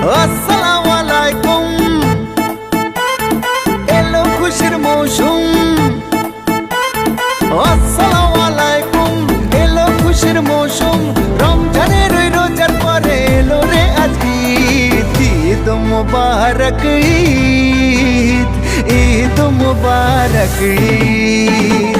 আসসালামু আলাইকুম এলো খুশির মৌসুম আসসালামু আলাইকুম এলো খুশির মৌসুম রমজানের রোজার পরে এলো রে আজ ঈদ ঈদ মুবারক ঈদ ঈদ মুবারক ঈদ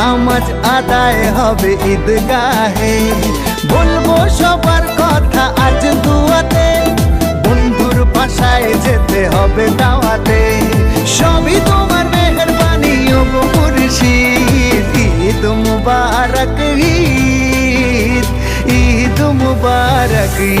নামাজ আদায় হবে ঈদগাহে। বলব সবার কথা আজ দুয়াতে, বন্ধুর বাসায় যেতে হবে দাওয়াতে। সবই তোমার মেহরবানি, ও মুর্শিদ, ঈদ মুবারক, ঈদ ঈদ মুবারক, ঈদ।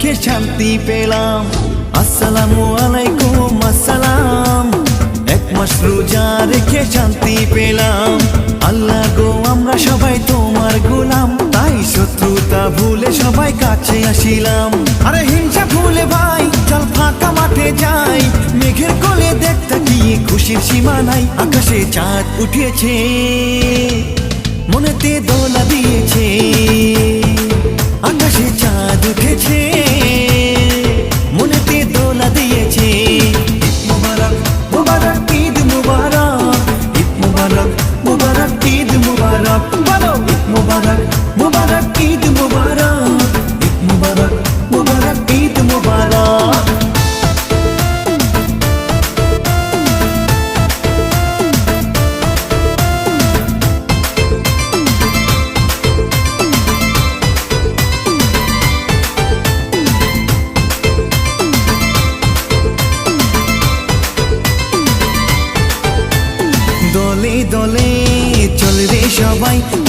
দেখে শান্তি পেলাম। আসসালামু আলাইকুম, আসসালাম। এক মাস রোজা রেখে শান্তি পেলাম। আল্লাহ গো, আমরা সবাই তোমার গোলাম। তাই শত্রুতা ভুলে সবাই কাছে আসিলাম। আরে হিংসা ভুলে ভাই চল ফাঁকা মাঠে যাই। মেঘের কোলে দেখতে গিয়ে খুশির সীমা নাই। আকাশে চাঁদ উঠেছে, মনেতে দোলা দিয়েছে। আকাশে চাঁদ উঠেছে minha mãe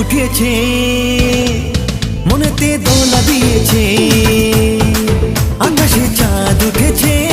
উঠেছে মনেতে দোলা দিয়েছে আকাশে চাঁদ উঠেছে।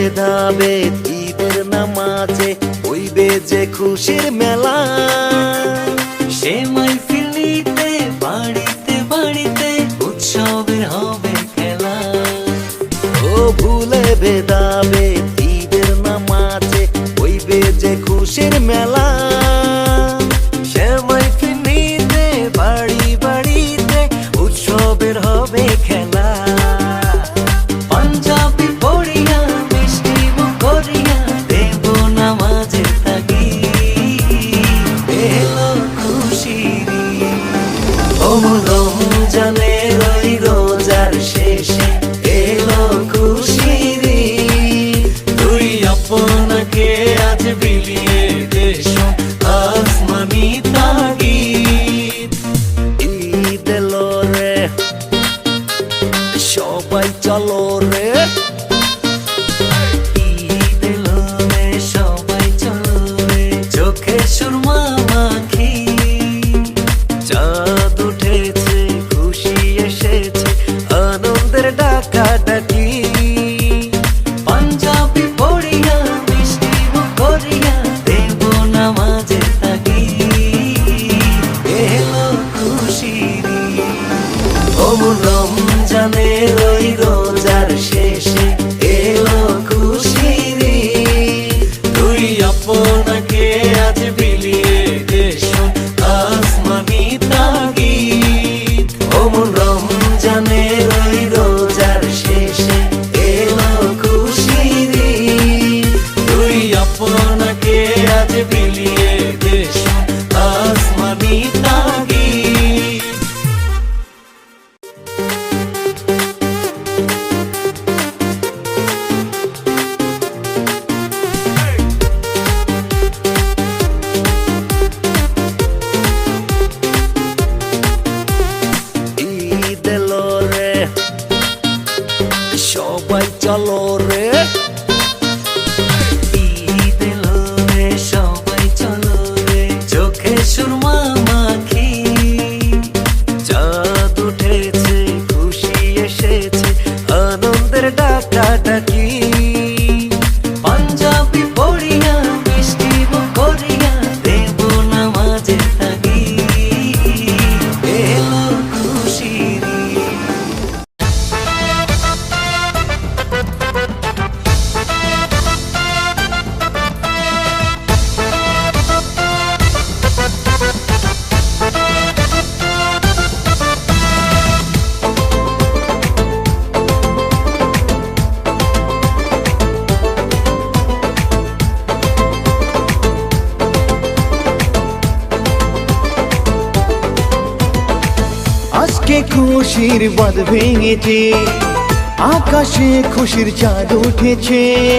বাজে ঈদের নামাজে ওই বেজে খুশির মেলা। সে মাইফিলিতে বাড়িতে বাড়িতে উৎসবে হবে খেলা। ও ভুলে বেদাবে ঈদের নামাজে ওই যে খুশির মেলা। really ভেঙেছে আকাশে খুশির চাঁদ উঠেছে।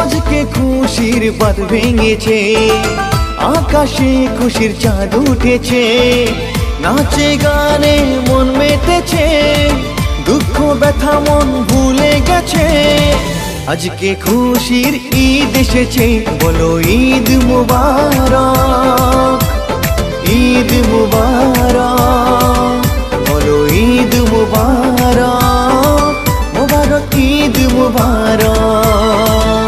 আজকে খুশির বাঁধ ভেঙেছে। আকাশে খুশির চাঁদ উঠেছে। নাচে গানে মন মেতেছে। দুঃখ ব্যথা মন ভুলে গেছে। আজকে খুশির ঈদ এসেছে। বলো ঈদ মুবারক। ঈদ মুবারক বলো ঈদ মুবারক মুবারক ঈদ মুবারক।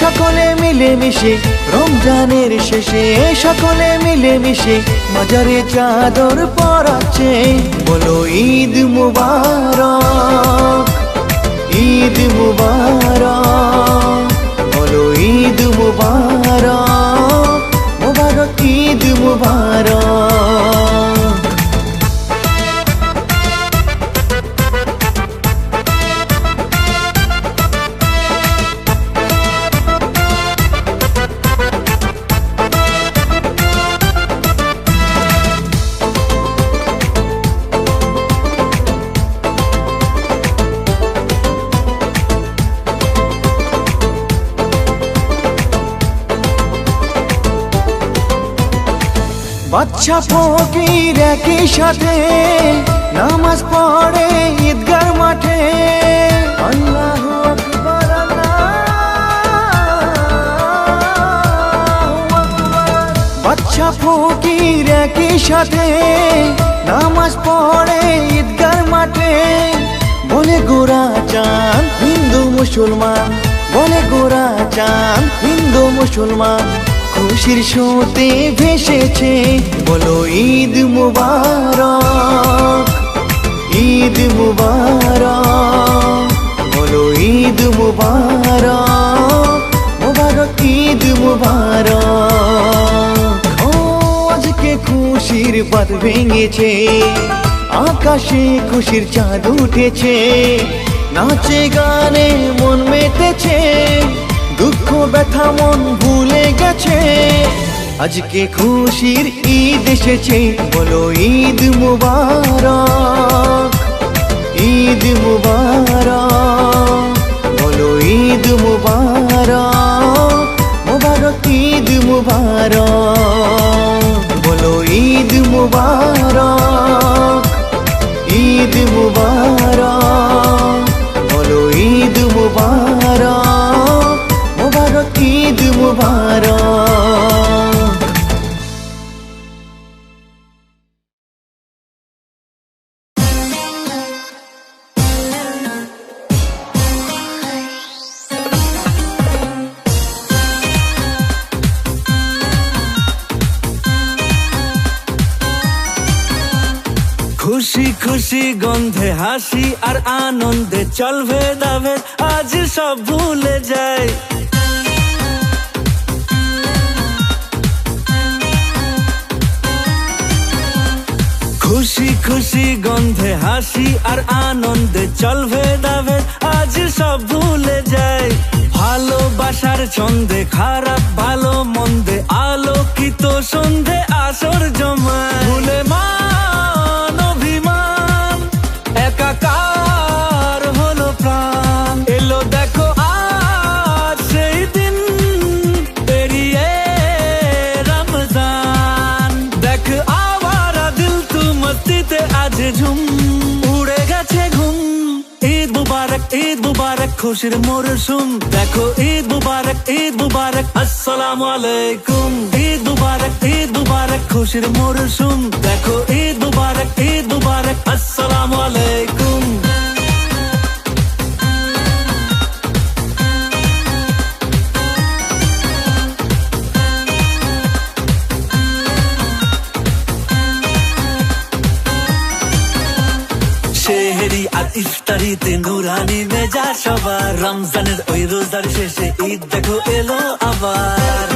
সকলে মিলে মিশে রমজানের শেষে সকলে মিলে মিশে মাজারে চাদর পরাচ্ছে, বলো ঈদ মুবারক ঈদ মুবারক, বলো ঈদ মুবারক মুবারক ঈদ মুবারক। বাচ্চা ফকির একই সাথে, নামাজ পড়ে ঈদগার মাঠে। আল্লাহু আকবার বাচ্চা ফকির একই সাথে, নামাজ পড়ে ঈদগার মাঠে। বলে গোরা চান হিন্দু মুসলমান, বলে গোরা চান হিন্দু মুসলমান। খুশির শোতে ভেসেছে, বলো ঈদ মুবারক ঈদ মুবারক, বলো ঈদ মুবারক মুবারক ঈদ মুবারক। আজকে খুশির বাদ ভেঙেছে, আকাশে খুশির চাঁদ উঠেছে, নাচে গানে মন মেতেছে দুঃখ ব্যথা মন ভুলে গেছে। আজকে খুশির ঈদ এসেছে বলো ঈদ মুবারক। ঈদ মুবারক। আনন্দে চলবে দাবে আজ সব ভুলে যায় খুশি খুশি গন্ধে হাসি আর আনন্দে চলবে দাবে আজ সব ভুলে যায় ভালোবাসার ছন্দে খারাপ, ভালো মন্দে আলোকিত সন্ধে আসর জমায়। ভুলে অভিমান একাকার হলো প্রাণ। এলো দেখো আজ সেই দিন পেরিয়ে রমজান। দেখ আওয়ারা দিল তু আজ ঝুম। উড়ে গেছে ঘুম। ঈদ মুবারক ঈদ মুবারক, খুশির মরশুম। দেখো ঈদ মুবারক ঈদ মুবারক, আসসালামু আলাইকুম। ঈদ মুবারক ঈদ মুবারক, খুশির মরশুম। রোজার শেষে ঈদ দেখো এলো আবার।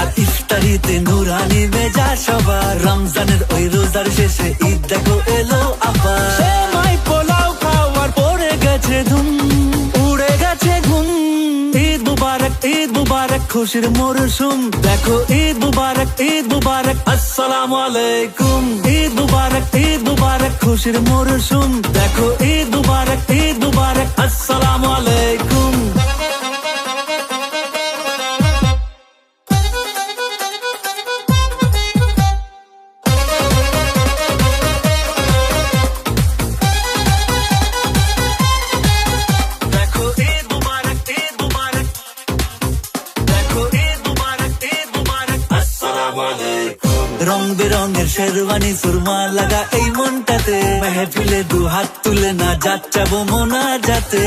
আর ইফতারিতে নুরানি সবার। রমজানের ওই রোজার শেষে ঈদ দেখো এলো আবার। পোলাও খাওয়ার পড়ে গেছে ধুম, উড়ে গেছে ঘুম। ঈদ মুবারক ঈদ মুবারক, খুশির মরশুম, দেখো ঈদ মুবারক, ঈদ মুবারক, আসসালামু আলাইকুম। ঈদ মুবারক ঈদ মুবারক, খুশির মরশুম। দেখো, ঈদ মুবারক ঈদ মুবারক, আসসালামু আলাইকুম। রং বেরঙের শেরওয়ানি সুরমা লাগা এই মনটাতে। মেহফিলে দু হাত তুলে না যাচ্ছাবো মোনা যাতে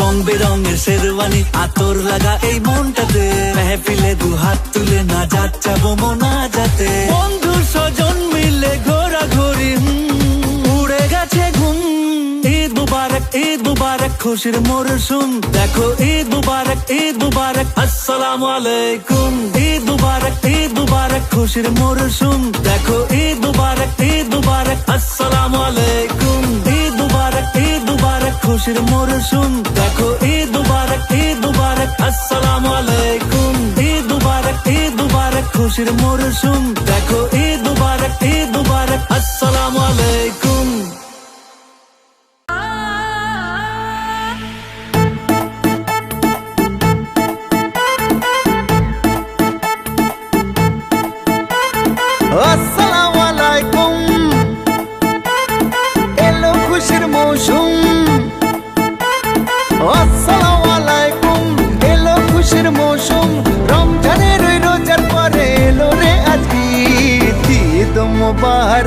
রং বেরঙের শেরওয়ানি আতর লাগা এই মনটাতে। মেহফিলে দু হাত তুলে না যাচ্ছাবো মোনা খুশির মরশুম দেখো ঈদ মুবারক ঈদ মুবারক আসসালামু আলাইকুম ঈদ মুবারক ঈদ মুবারক খুশির মরশুম দেখো ঈদ মুবারক ঈদ মুবারক আসসালামু আলাইকুম ঈদ মুবারক ঈদ মুবারক খুশির মরশুম দেখো ঈদ মুবারক ঈদ মুবারক আসসালামু আলাইকুম ঈদ মুবারক ঈদ মুবারক খুশির মরশুম দেখো ঈদ মুবারক ঈদ মুবারক আসসালামু আলাইকুম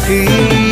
মুবারক